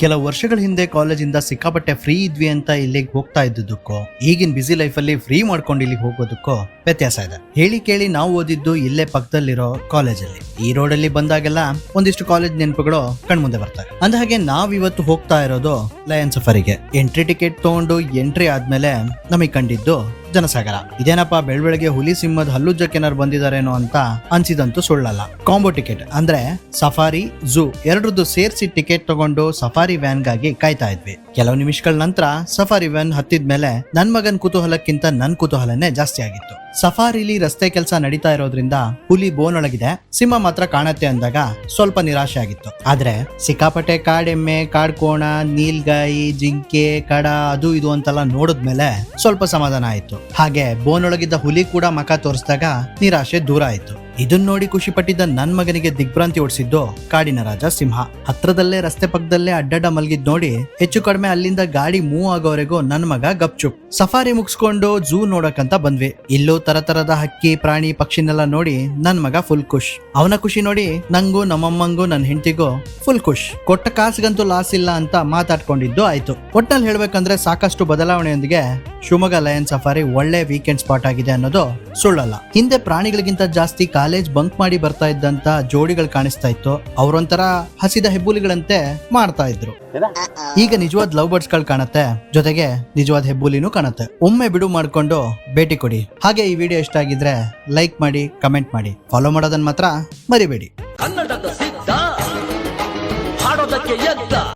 ಕೆಲವು ವರ್ಷಗಳ ಹಿಂದೆ ಕಾಲೇಜಿಂದ ಸಿಕ್ಕಾಪಟ್ಟೆ ಫ್ರೀ ಇದ್ವಿ ಅಂತ ಇಲ್ಲಿಗೆ ಹೋಗ್ತಾ ಇದ್ದುದಕ್ಕೋ ಈಗಿನ ಬಿಸಿ ಲೈಫಲ್ಲಿ ಫ್ರೀ ಮಾಡ್ಕೊಂಡು ಇಲ್ಲಿಗೆ ಹೋಗೋದಕ್ಕೋ ವ್ಯತ್ಯಾಸ ಇದೆ. ಹೇಳಿ ಕೇಳಿ ನಾವು ಓದಿದ್ದು ಇಲ್ಲೇ ಪಕ್ಕದಲ್ಲಿರೋ ಕಾಲೇಜಲ್ಲಿ ಈ ರೋಡಲ್ಲಿ ಬಂದಾಗೆಲ್ಲ ಒಂದಿಷ್ಟು ಕಾಲೇಜ್ ನೆನಪುಗಳು ಕಣ್ಮುಂದೆ ಬರ್ತವೆ ಅಂದಹಾಗೆ ನಾವ್ ಇವತ್ತು ಹೋಗ್ತಾ ಇರೋದು ಲಯನ್ ಸಫರಿಗೆ ಎಂಟ್ರಿ ಟಿಕೆಟ್ ತಗೊಂಡು ಎಂಟ್ರಿ ಆದ್ಮೇಲೆ ನಮಗೆ ಕಂಡಿದ್ದು ಜನಸಾಗರ ಇದೇನಪ್ಪ, ಬೆಳ್ಬೆಳಗ್ಗೆ ಹುಲಿ ಸಿಂಹದ ಹಲ್ಲುಜ್ಜಕ್ಕೇನಾರು ಬಂದಿದಾರೇನೋ ಅಂತ ಅನ್ಸಿದಂತೂ ಸುಳ್ಳಲ್ಲ. ಕಾಂಬೋ ಟಿಕೆಟ್ ಅಂದ್ರೆ ಸಫಾರಿ, ಝೂ ಎರಡರದ್ದು ಸೇರಿಸಿ ಟಿಕೆಟ್ ತಗೊಂಡು ಸಫಾರಿ ವ್ಯಾನ್ಗಾಗಿ ಕಾಯ್ತಾ ಇದ್ವಿ. ಕೆಲವು ನಿಮಿಷಗಳ ನಂತರ ಸಫಾರಿ ವ್ಯಾನ್ ಹತ್ತಿದ ಮೇಲೆ ನನ್ ಮಗನ್ ಕುತೂಹಲಕ್ಕಿಂತ ನನ್ ಕುತೂಹಲನೇ ಜಾಸ್ತಿ ಆಗಿತ್ತು. ಸಫಾರಿಲಿ ರಸ್ತೆ ಕೆಲಸ ನಡೀತಾ ಇರೋದ್ರಿಂದ ಹುಲಿ ಬೋನೊಳಗಿದೆ, ಸಿಂಹ ಮಾತ್ರ ಕಾಣತ್ತೆ ಅಂದಾಗ ಸ್ವಲ್ಪ ನಿರಾಶೆ ಆಗಿತ್ತು. ಆದ್ರೆ ಸಿಕ್ಕಾಪಟ್ಟೆ ಕಾಡೆಮ್ಮೆ, ಕಾಡ್ಕೋಣ, ನೀಲ್ಗಾಯಿ, ಜಿಂಕೆ, ಕಡ ಅದು ಇದು ಅಂತೆಲ್ಲ ನೋಡಿದ್ಮೇಲೆ ಸ್ವಲ್ಪ ಸಮಾಧಾನ ಆಯ್ತು. ಹಾಗೆ ಬೋನೊಳಗಿದ್ದ ಹುಲಿ ಕೂಡ ಮಖ ತೋರಿಸಿದಾಗ ನಿರಾಶೆ ದೂರ ಆಯ್ತು. ಇದನ್ನ ನೋಡಿ ಖುಷಿ ಪಟ್ಟಿದ್ದ ನನ್ ಮಗನಿಗೆ ದಿಗ್ಭ್ರಾಂತಿ ಓಡಿಸಿದ್ದು ಕಾಡಿನ ರಾಜ ಸಿಂಹ. ಹತ್ರದಲ್ಲೇ ರಸ್ತೆ ಪಕ್ಕದಲ್ಲೇ ಅಡ್ಡಡ್ಡ ಮಲಗಿದ್ ನೋಡಿ ಹೆಚ್ಚು ಕಡಿಮೆ ಅಲ್ಲಿಂದ ಗಾಡಿ ಮೂವ್ ಆಗೋವರೆಗೂ ನನ್ ಮಗ ಗಪ್ಚುಪ್. ಸಫಾರಿ ಮುಗಿಸ್ಕೊಂಡು ಝೂ ನೋಡಕ್ಕಂತ ಬಂದ್ವಿ. ಇಲ್ಲೂ ತರ ತರದ ಹಕ್ಕಿ, ಪ್ರಾಣಿ, ಪಕ್ಷಿನೆಲ್ಲ ನೋಡಿ ನನ್ ಮಗ ಫುಲ್ ಖುಷ್. ಅವನ ಖುಷಿ ನೋಡಿ ನಂಗೂ, ನಮ್ಮಮ್ಮಂಗೂ ನನ್ನ ಹೆಂಡತಿಗೂ ಫುಲ್ ಖುಷ್. ಕೊಟ್ಟ ಕಾಸ್ಗಂತೂ ಲಾಸ್ ಇಲ್ಲ ಅಂತ ಮಾತಾಡ್ಕೊಂಡಿದ್ದು ಆಯ್ತು. ಒಟ್ಟಲ್ಲಿ ಹೇಳ್ಬೇಕಂದ್ರೆ ಸಾಕಷ್ಟು ಬದಲಾವಣೆಯೊಂದಿಗೆ ಶಿವಮೊಗ್ಗ ಲಯನ್ ಸಫಾರಿ ಒಳ್ಳೆ ವೀಕೆಂಡ್ ಸ್ಪಾಟ್ ಆಗಿದೆ ಅನ್ನೋದು ಸುಳ್ಳಲ್ಲ. ಹಿಂದೆ ಪ್ರಾಣಿಗಳಿಗಿಂತ ಜಾಸ್ತಿ ಕಾಲೇಜ್ ಬಂಕ್ ಮಾಡಿ ಬರ್ತಾ ಇದ್ದಂತ ಜೋಡಿಗಳು ಕಾಣಿಸ್ತಾ ಇತ್ತು. ಅವರೊಂಥರ ಹಸಿದ ಹೆಬ್ಬುಲಿಗಳಂತೆ ಮಾಡ್ತಾ ಇದ್ರು. ಈಗ ನಿಜವಾದ ಲವ್ ಬರ್ಡ್ಸ್ಗಳು ಕಾಣತ್ತೆ. ಜೊತೆಗೆ ನಿಜವಾದ ಹೆಬ್ಬುಲಿನೂ ಕಾಣತ್ತೆ. ಒಮ್ಮೆ ಬಿಡು ಮಾಡ್ಕೊಂಡು ಭೇಟಿ ಕೊಡಿ. ಹಾಗೆ ಈ ವಿಡಿಯೋ ಇಷ್ಟ ಆಗಿದ್ರೆ ಲೈಕ್ ಮಾಡಿ ಕಮೆಂಟ್ ಮಾಡಿ. ಫಾಲೋ ಮಾಡೋದನ್ನ ಮಾತ್ರ ಮರಿಬೇಡಿ.